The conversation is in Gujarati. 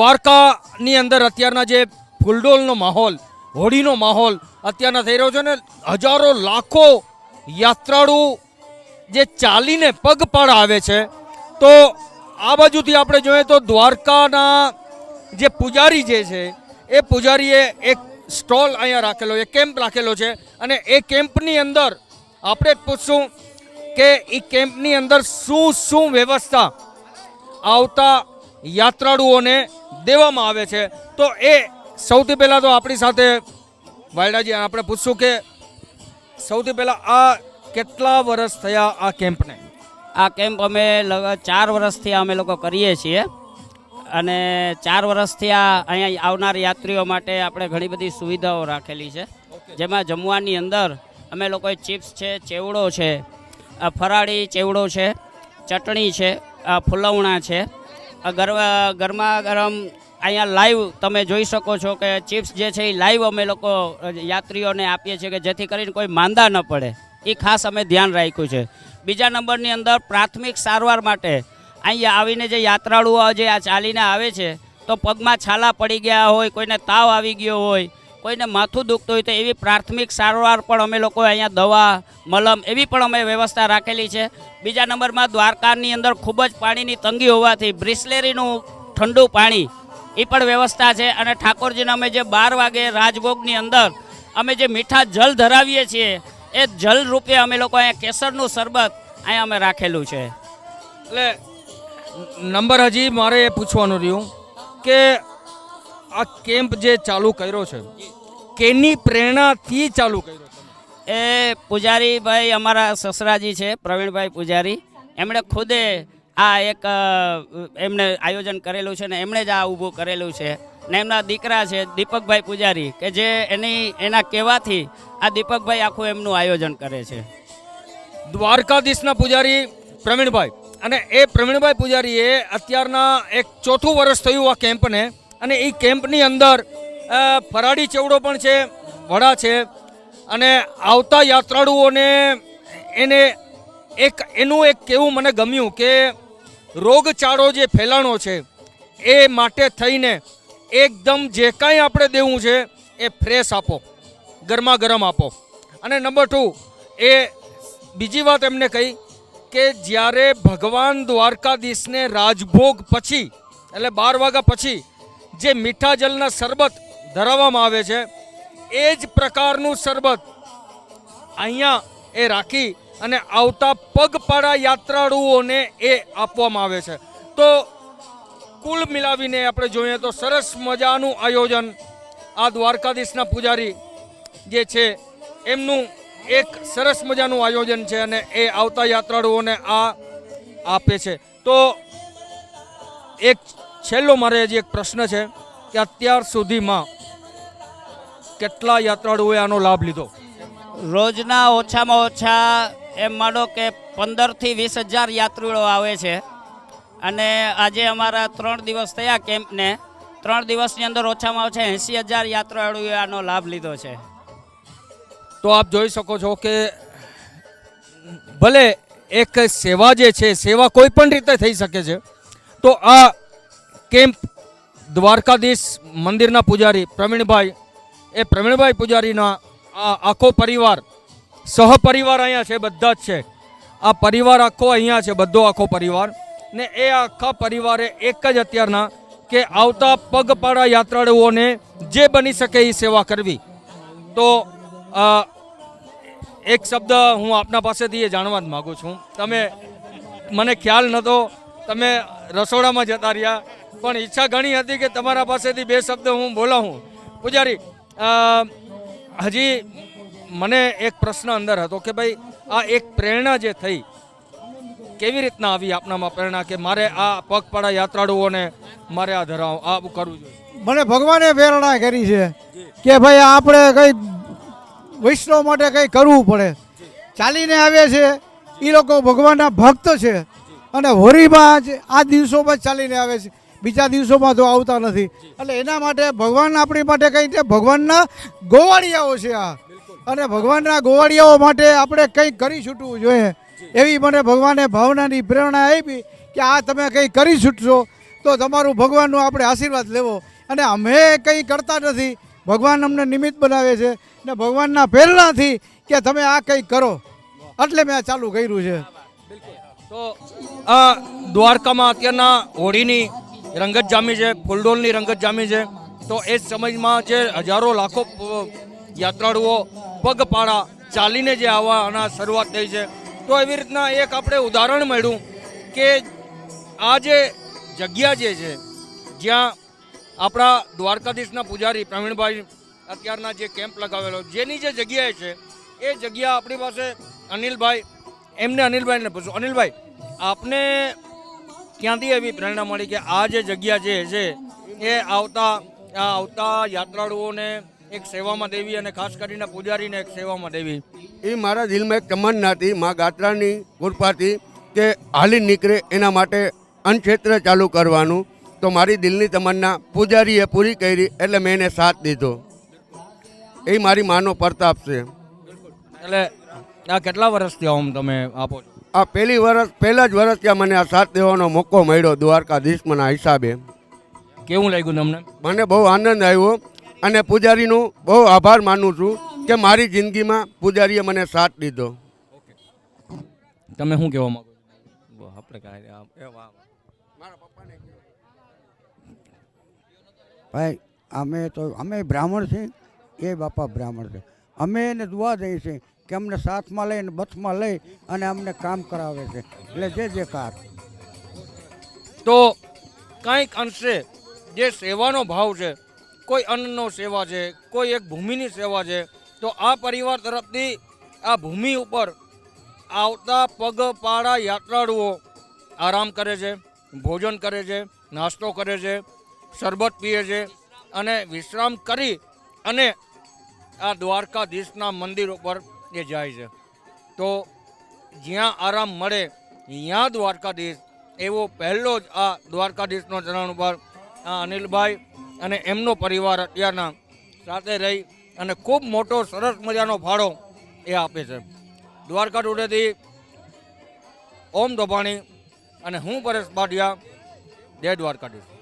દ્વારકાની અંદર અત્યારના જે ફૂલડોલનો માહોલ, હોળીનો માહોલ અત્યારના થઈ રહ્યો છે ને હજારો લાખો યાત્રાળુ જે ચાલીને પગપાળા આવે છે. તો આ બાજુથી આપણે જોઈએ તો દ્વારકાના જે પૂજારી જે છે, એ પૂજારીએ એક સ્ટોલ અહીંયા રાખેલો છે કેમ્પ રાખેલો છે અને એ કેમ્પની અંદર આપણે પૂછશું કે એ કેમ્પની અંદર શું શું વ્યવસ્થા આવતા યાત્રાળુઓને દેવામાં આવે છે. તો એ સૌથી પહેલાં તો આપણી સાથે વાયડાજી આપણે પૂછશું કે સૌથી પહેલાં આ કેટલા વર્ષ થયા આ કેમ્પને? આ કેમ્પ અમે ચાર વર્ષથી અમે લોકો કરીએ છીએ. અને ચાર વર્ષથી આ અહીંયા આવનાર યાત્રીઓ માટે આપણે ઘણી બધી સુવિધાઓ રાખેલી છે. જેમાં જમવાની અંદર અમે લોકોએ ચિપ્સ છે ચેવડો છે આ ફરાળી ચેવડો છે ચટણી છે આ ફુલવણા છે ગરમા ગરમા ગરમ અહીંયા લાઈવ તમે જોઈ શકો છો કે ચિપ્સ જે છે એ લાઈવ અમે લોકો યાત્રીઓને આપીએ છીએ કે જેથી કરીને કોઈ માંદા ન પડે. એ ખાસ અમે ધ્યાન રાખ્યું છે. બીજા નંબરની અંદર પ્રાથમિક સારવાર માટે અહીંયા આવીને જે યાત્રાળુઓ જે આ ચાલીને આવે છે, તો પગમાં છાલા પડી ગયા હોય, કોઈને તાવ આવી ગયો હોય કોઈને માથું દુખતું હોય તો એવી પ્રાથમિક સારવાર પણ અમે લોકો અહીંયા દવા, મલમ એવી પણ અમે વ્યવસ્થા રાખેલી છે. બીજા નંબરમાં દ્વારકાની અંદર ખૂબ જ પાણીની તંગી હોવાથી બ્રિસ્લેરીનું ઠંડુ પાણી એ પણ વ્યવસ્થા છે. અને ઠાકોરજીને અમે જે બાર વાગે રાજભોગની અંદર અમે જે મીઠા જલ ધરાવીએ છીએ, એ જલ રૂપે અમે લોકો અહીંયા કેસરનું શરબત અહીંયા અમે રાખેલું છે. એટલે નંબર હજી મારે એ પૂછવાનું રહ્યું કે આ કેમ્પ જે ચાલુ કર્યો છે કેની પ્રેરણાથી ચાલુ કર્યો એ પૂજારીભાઈ અમારા સસરાજી છે પ્રવીણભાઈ પૂજારી. એમણે ખુદે આ એક એમણે આયોજન કરેલું છે ને એમણે જ આ ઊભું કરેલું છે. ને એમના દીકરા છે દીપકભાઈ પૂજારી કે જે એની એના કહેવાથી આ દીપકભાઈ આખું એમનું આયોજન કરે છે. દ્વારકાધીશના પૂજારી પ્રવીણભાઈ. અને એ પ્રવીણભાઈ પૂજારીએ અત્યારના એક ચોથું વર્ષ થયું આ કેમ્પને. અને એ કેમ્પની અંદર ફરાડી ચેવડો પણ છે, વડા છે, અને આવતા યાત્રાળુઓને એને એક, એનું એક કેવું મને ગમ્યું કે રોગચાળો જે ફેલાણો છે, એ માટે થઈને એકદમ જે કાંઈ આપણે દેવું છે, એ ફ્રેશ આપો ગરમા ગરમ આપો. અને નંબર ટુ, એ બીજી વાત એમને કહી કે જ્યારે ભગવાન દ્વારકાધીશને રાજભોગ પછી, એટલે બાર વાગ્યા પછી જે મીઠા જલના શરબત ધરાવવામાં આવે છે, એ જ પ્રકારનું શરબત અહીંયા એ રાખી અને આવતા પગપાળા યાત્રાળુઓને એ આપવામાં આવે છે. તો કુલ મિલાવીને આપણે જોઈએ તો સરસ મજાનું આયોજન આ દ્વારકાધીશના પૂજારી જે છે, એમનું એક સરસ મજાનું આયોજન છે અને એ આવતા યાત્રાળુઓને આ આપે છે. તો એક છેલ્લો મારે હજી એક પ્રશ્ન છે કે અત્યાર સુધીમાં કેટલા યાત્રાળુઓએ આનો લાભ લીધો? રોજના ઓછામાં ઓછા એમ માનો કે પંદરથી વીસ હજાર યાત્રીઓ આવે છે. અને આજે અમારા ત્રણ દિવસ થયા કેમ્પને. ત્રણ દિવસની અંદર ઓછામાં ઓછા એંસી હજાર યાત્રાળુઓએ આનો લાભ લીધો છે. તો આપ જોઈ શકો છો કે ભલે એક સેવા જે છે સેવા કોઈ પણ રીતે થઈ શકે છે તો આ કેમ્પ દ્વારકાધીશ મંદિરના પૂજારી પ્રવીણભાઈ, એ પ્રવીણભાઈ પૂજારીના આ આખો પરિવાર, સહપરિવાર અહીંયા છે, બધા જ છે. આ પરિવાર આખો અહીંયા છે, બધો આખો પરિવાર. ને એ આખા પરિવારે એક જ અત્યારના કે આવતા પગપાળા યાત્રાળુઓને જે બની શકે એ સેવા કરવી. તો એક શબ્દ હું આપના પાસેથી એ જાણવા જ માગું છું. તમે, મને ખ્યાલ નહોતો તમે રસોડામાં જતા રહ્યા પણ ઈચ્છા ઘણી હતી કે તમારા પાસેથી બે શબ્દ હું બોલાવું. પૂજારી હજી મને એક પ્રશ્ન અંદર હતો કે ભાઈ આ એક પ્રેરણા જે થઈ કેવી રીતના આવી આપનામાં પ્રેરણા કે મારે આ પગપાળા યાત્રાળુઓને મારે આ ધરાવ આ કરવું જોઈએ? મને ભગવાને પ્રેરણા કરી છે કે ભાઈ આપણે કંઈ વૈષ્ણવ માટે કંઈ કરવું પડે. ચાલીને આવે છે એ લોકો ભગવાનના ભક્ત છે. અને હોરીમાં જ આ દિવસોમાં ચાલીને આવે છે. બીજા દિવસોમાં તો આવતા નથી. એટલે એના માટે ભગવાન આપણી માટે કંઈ છે? ભગવાનના ગોવાળિયાઓ છે આ. અને ભગવાનના ગોવાળિયાઓ માટે આપણે કંઈક કરી છૂટવું જોઈએ. એવી મને ભગવાને ભાવનાની પ્રેરણા આપી કે આ તમે કંઈ કરી છૂટશો, તો તમારું ભગવાનનો આપણે આશીર્વાદ લેવો. અને અમે કંઈ કરતા નથી. ભગવાન અમને નિમિત્ત બનાવે છે. ને ભગવાનના પ્રેરણાથી કે તમે આ કંઈ કરો. એટલે મેં ચાલુ કર્યું છે. તો દ્વારકામાં અત્યારના હોળીની રંગત જામી છે, ફૂલડોલની રંગત જામી છે. તો એ સમયમાં જે હજારો લાખો યાત્રાળુઓ પગપાળા ચાલીને જે આવવાના શરૂઆત થઈ છે. તો એવી રીતના એક આપણે ઉદાહરણ મળ્યું કે આ જે જગ્યા જે છે, જ્યાં આપણા દ્વારકાધીશના પૂજારી પ્રવીણભાઈ અત્યારના જે કેમ્પ લગાવેલો, જેની જે જગ્યાએ છે, એ જગ્યા આપણી પાસે અનિલભાઈ, એમને અનિલભાઈને પૂછું. અનિલભાઈ, આપને ક્યાંથી એવી પ્રેરણા મળી કે આ જે જગ્યા જે છે એ આવતા આવતા યાત્રાળુઓને એક સેવામાં દેવી અને ખાસ કરીને પૂજારીને એક સેવામાં દેવી. એ મારા દિલમાં એક તમન્ના હતી મા ગાત્રાની કૃપાથી કે હાલી નીકળે એના માટે અનક્ષેત્ર ચાલુ કરવાનું. તો મારી દિલની તમન્ના પૂજારીએ પૂરી કરી એટલે મેં એને સાથ દીધો. એ મારી માનો પ્રતાપ છે. એટલે આ કેટલા વર્ષથી આમ તમે આપો છો? આ પહેલી વર્ષ પહેલા જ વર્ષ ત્યાં મને આ સાથ દેવાનો મોકો મળ્યો દ્વારકાધીશના હિસાબે. કેવું લાગ્યું તમને? મને બહુ આનંદ આવ્યો અને પૂજારીનું બહુ આભાર માનું છું કે મારી જિંદગીમાં પૂજારીએ મને સાથ દીધો. તમે શું કહેવા માંગો આપણે. ભાઈ અમે તો અમે બ્રાહ્મણ છીએ એ બાપા બ્રાહ્મણ છે. અમે એને દુઆ દઈએ છીએ કે અમને સાથમાં લઈને બથમાં લઈ અને અમને કામ કરાવે છે. એટલે જે જે કાર તો કંઈક અંશે જે સેવાનો ભાવ છે, કોઈ અન્નનો સેવા છે, કોઈ એક ભૂમિની સેવા છે, તો આ પરિવાર તરફથી આ ભૂમિ ઉપર આવતા પગપાળા યાત્રાળુઓ આરામ કરે છે, ભોજન કરે છે, નાસ્તો કરે છે, શરબત પીએ છે અને વિશ્રામ કરી અને આ દ્વારકાધીશના મંદિર ઉપર એ જાય છે. તો જ્યાં આરામ મળે ત્યાં દ્વારકાધીશ. એવો પહેલો જ આ દ્વારકાધીશનો ચરણ ઉપર આ અનિલભાઈ અને એમનો પરિવાર અત્યારના સાથે રહી અને ખૂબ મોટો, સરસ મજાનો ફાળો એ આપે છે. દ્વારકા ટુડેથી ઓમ ધોબાણી અને હું પરેશ બાટિયા, જય દ્વારકાધીશ.